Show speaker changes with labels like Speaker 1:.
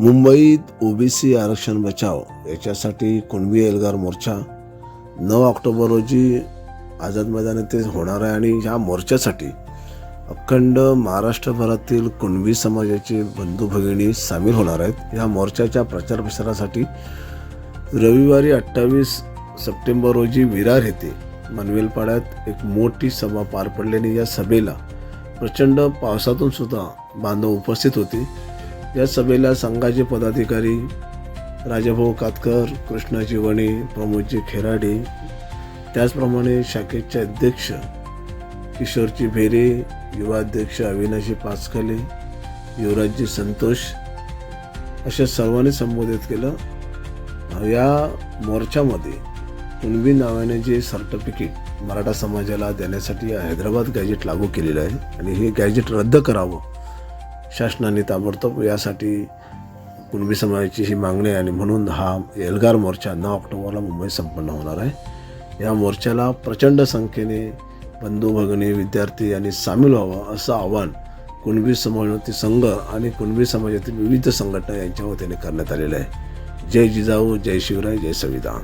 Speaker 1: मुंबईत ओबीसी आरक्षण बचाव याच्यासाठी कुणबी एल्गार मोर्चा नऊ ऑक्टोबर रोजी आझाद मैदान येथे होणार आहे आणि ह्या मोर्चासाठी अखंड महाराष्ट्रभरातील कुणबी समाजाचे बंधू भगिनी सामील होणार आहेत. ह्या मोर्चाच्या प्रचार प्रसारासाठी रविवारी अठ्ठावीस सप्टेंबर रोजी विरार येथे मनवेलपाड्यात एक मोठी सभा पार पडल्याने या सभेला प्रचंड पावसातून सुद्धा बांधव उपस्थित होते. या सभेला संघाचे पदाधिकारी राजाभाऊ कातकर कृष्णाजी वणे प्रमोदजी खेराडे त्याचप्रमाणे शाखेचे अध्यक्ष किशोरजी भेरे युवा अध्यक्ष अविनाशी पाचखले युवराजजी संतोष अशा सर्वांनी संबोधित केलं. या मोर्चामध्ये कुणबी नावाने जे सर्टिफिकेट मराठा समाजाला देण्यासाठी हैदराबाद गॅजेट लागू केलेलं आहे आणि हे गॅजेट रद्द करावं शासनाने ताबडतोब यासाठी कुणबी समाजाची ही मागणी आहे आणि म्हणून हा एल्गार मोर्चा नऊ ऑक्टोबरला मुंबईत संपन्न होणार आहे. या मोर्चाला प्रचंड संख्येने बंधू भगिनी विद्यार्थी यांनी सामील व्हावं असं आव्हान कुणबी समाजवती संघ आणि कुणबी समाजातील विविध संघटना यांच्या वतीने करण्यात आलेलं आहे. जय जिजाऊ जय शिवराय जय संविधान.